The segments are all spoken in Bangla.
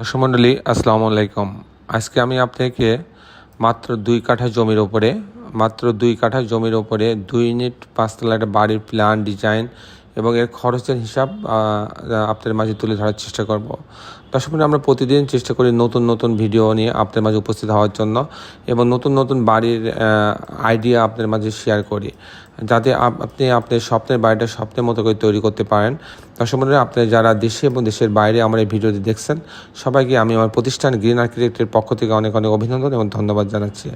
দর্শক মণ্ডলী, আসসালামু আলাইকুম। আজকে আমি আপনাকে মাত্র দুই কাঠা জমির ওপরে, মাত্র দুই কাঠা জমির ওপরে দুই ইউনিট পাঁচতলা একটা বাড়ির প্ল্যান ডিজাইন এবং এর খরচের হিসাব আপনাদের মাঝে তুলে ধরার চেষ্টা করব। দর্শক আমরা প্রতিদিন চেষ্টা করি নতুন নতুন ভিডিও নিয়ে আপনাদের মাঝে উপস্থিত হওয়ার জন্য এবং নতুন নতুন বাড়ির আইডিয়া আপনাদের মাঝে শেয়ার করি। যাতে আপনি আপনার স্বপ্নের বাড়িটা স্বপ্নের মতো করে তৈরি করতে পারেন। দর্শক আপনারা যারা দেশে এবং দেশের বাইরে আমার এই ভিডিওটি দেখছেন, সবাইকে আমি আমার প্রতিষ্ঠান গ্রিন আর্কিটেক্টের পক্ষ থেকে অনেক অনেক অভিনন্দন এবং ধন্যবাদ জানাচ্ছি।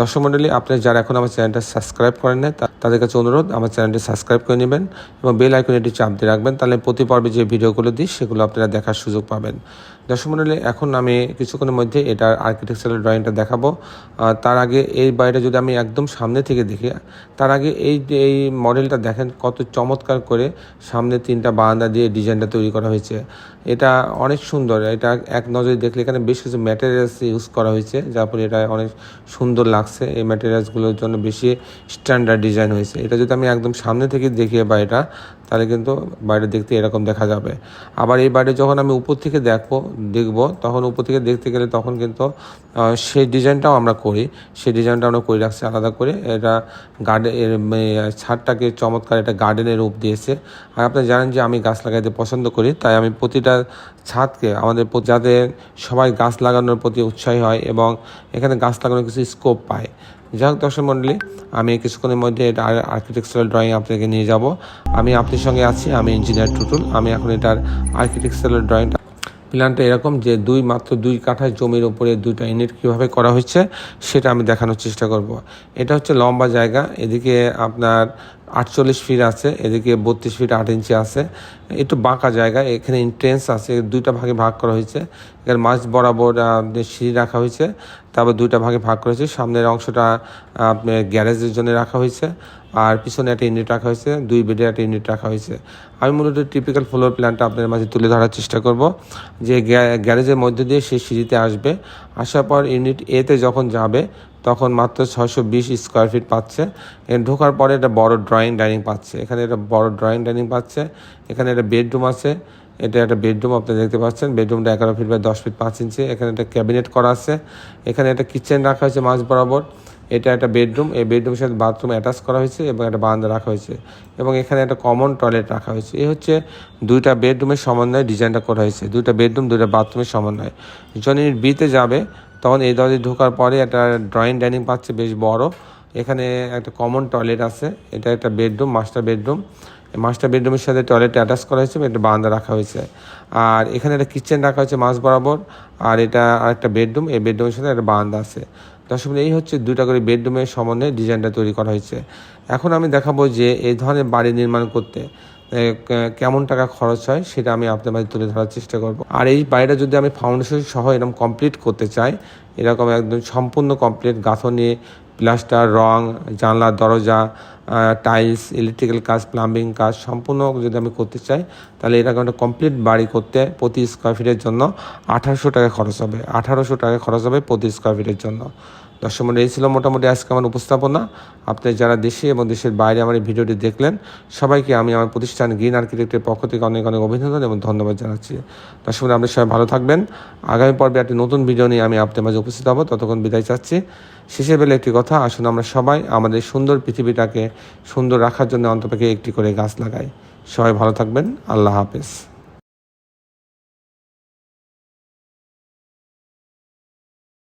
দর্শক মণ্ডলী আপনারা যারা এখন আমার চ্যানেলটা সাবস্ক্রাইব করেন না তাদের কাছে অনুরোধ, আমার চ্যানেলটি সাবস্ক্রাইব করে নেবেন এবং বেল আইকনটি চাপ দিয়ে রাখবেন, তাহলে প্রতি পর্বে যে ভিডিওগুলো দিই, সেগুলো আপনারা দেখার সুযোগ পাবেন। দর্শক মণ্ডলী এখন আমি কিছুক্ষণের মধ্যে এটার আর্কিটেকচারাল ড্রয়িংটা দেখাবো। তার আগে এই বাড়িটা যদি আমি একদম সামনে থেকে দেখি, তার আগে এই এই মডেলটা দেখেন, কত চমৎকার করে সামনে তিনটা বারান্দা দিয়ে ডিজাইনটা তৈরি করা হয়েছে। এটা অনেক সুন্দর। এটা এক নজরে দেখলে এখানে বেশ কিছু ম্যাটেরিয়ালস ইউজ করা হয়েছে, যার ফলে এটা অনেক সুন্দর লাগছে। এই ম্যাটেরিয়ালসগুলোর জন্য বেশি স্ট্যান্ডার্ড ডিজাইন হয়েছে। এটা যদি আমি একদম সামনে থেকে দেখি বাড়িটা তাহলে কিন্তু বাড়িটা দেখতে এরকম দেখা যাবে। আবার এই বাড়ি যখন আমি উপর থেকে দেখব দেখব, তখন উপর থেকে দেখতে গেলে তখন কিন্তু সেই ডিজাইনটাও আমরা করি। সেই ডিজাইনটা আমরা করে রাখছি আলাদা করে। এটা গার্ডেন এর ছাদটাকে চমৎকার একটা গার্ডেনের রূপ দিয়েছে। আর আপনি জানেন যে আমি গাছ লাগাইতে পছন্দ করি, তাই আমি প্রতিটা ছাদকে, আমাদের যাতে সবাই গাছ লাগানোর প্রতি উৎসাহী হয় এবং এখানে গাছ লাগানোর কিছু স্কোপ পায়। যাই হোক দর্শক মণ্ডলী আমি কিছুক্ষণের মধ্যে এটা আর্কিটেকচারাল ড্রয়িং আপনাকে নিয়ে যাব। আমি আপনার সঙ্গে আছি, আমি ইঞ্জিনিয়ার টুটুল, আমি এখন এটার আর্কিটেকচারাল ড্রয়িংটা প্ল্যানটা এরকম যে দুই মাত্র দুই কাঠা জমির উপরে দুইটা ইউনিট কীভাবে করা হচ্ছে, সেটা আমি দেখানোর চেষ্টা করব। এটা হচ্ছে লম্বা জায়গা, এদিকে আপনার আটচল্লিশ ফিট আছে, এদিকে বত্রিশ ফিট আট ইঞ্চি আছে। একটু বাঁকা জায়গা, এখানে ইন্ট্রেন্স আছে, দুইটা ভাগে ভাগ করা হয়েছে। এখানে মাছ বরাবর সিঁড়ি রাখা হয়েছে, তারপর দুইটা ভাগে ভাগ করা হয়েছে। সামনের অংশটা আপনার গ্যারেজের জন্য রাখা হয়েছে। আর পিছনে একটা ইউনিট রাখা হয়েছে, দুই বেডের একটা ইউনিট রাখা হয়েছে। আমি মূলত টিপিক্যাল ফ্লোর প্ল্যানটা আপনাদের মাঝে তুলে ধরার চেষ্টা করব, যে গ্যা- গ্যারেজের মধ্যে দিয়ে সে সিঁড়িতে আসবে। আসার পর ইউনিট এতে যখন যাবে তখন মাত্র ছয়শো বিশ স্কোয়ার ফিট পাচ্ছে। এ ঢোকার পরে একটা বড় ড্রয়িং ডাইনিং পাচ্ছে। এখানে একটা বড় ড্রয়িং ডাইনিং পাচ্ছে। এখানে একটা বেডরুম আছে। এটা একটা বেডরুম আপনি দেখতে পাচ্ছেন। বেডরুমটা এগারো ফিট বাই দশ ফিট পাঁচ ইঞ্চি এখানে একটা ক্যাবিনেট করা আছে। এখানে একটা কিচেন রাখা হয়েছে মাঝ বরাবর। এটা একটা বেডরুম এই বেডরুমের সাথে বাথরুম অ্যাটাচ করা হয়েছে এবং একটা বারান্দা রাখা হয়েছে। এবং এখানে একটা কমন টয়লেট রাখা হয়েছে। এই হচ্ছে দুইটা বেডরুমের সমন্বয়ে ডিজাইনটা করা হয়েছে। দুইটা বেডরুম দুইটা বাথরুমের সমন্বয়। যখন ইউনিট বিতে যাবে তখন এই দরজে ঢোকার পরে একটা ড্রয়িং ডাইনিং পাচ্ছে, বেশ বড়। এখানে একটা কমন টয়লেট আছে। এটা একটা বেডরুম মাস্টার বেডরুম মাস্টার বেডরুমের সাথে টয়লেট অ্যাটাচ করা হয়েছে একটা বান্দা রাখা হয়েছে। আর এখানে একটা কিচেন রাখা হয়েছে মাঝ বরাবর। আর এটা আর একটা বেডরুম এই বেডরুমের সাথে একটা বান্দা আছে। দর্শক, এই হচ্ছে দুটা করে বেডরুমের সমন্বয়ে ডিজাইনটা তৈরি করা হয়েছে। এখন আমি দেখাবো যে এই ধরনের বাড়ি নির্মাণ করতে কেমন টাকা খরচ হয় সেটা আমি আপনার মাঝে তুলে ধরার চেষ্টা করব। আর এই বাড়িটা যদি আমি ফাউন্ডেশন সহ এরকম কমপ্লিট করতে চাই, এরকম একদম সম্পূর্ণ কমপ্লিট গাঁথনি প্লাস্টার রং, জানলা, দরজা টাইলস ইলেকট্রিক্যাল কাজ প্লাম্বিং কাজ সম্পূর্ণ যদি আমি করতে চাই, তাহলে এরকম একটা কমপ্লিট বাড়ি করতে প্রতি স্কোয়ার ফিটের জন্য আঠারোশো টাকা খরচ হবে। আঠারোশো টাকা খরচ হবে প্রতি স্কোয়ার ফিটের জন্য। দর্শক মন্ডলী, এই ছিল মোটামুটি আজকে আমার উপস্থাপনা। আপনি যারা দেশে এবং দেশের বাইরে আমার এই ভিডিওটি দেখলেন সবাইকে আমি আমার প্রতিষ্ঠান গ্রিন আর্কিটেক্টের পক্ষ থেকে অনেক অনেক অভিনন্দন এবং ধন্যবাদ জানাচ্ছি। দর্শক মন্ডলী, আপনি সবাই ভালো থাকবেন। আগামী পর্বে একটি নতুন ভিডিও নিয়ে আমি আপনার মাঝে উপস্থিত হব। ততক্ষণ বিদায় চাচ্ছি। শেষের বেলা একটি কথা আসুন আমরা সবাই আমাদের সুন্দর পৃথিবীটাকে সুন্দর রাখার জন্য অন্তপক্ষে একটি করে গাছ লাগাই। সবাই ভালো থাকবেন। আল্লাহ হাফেজ।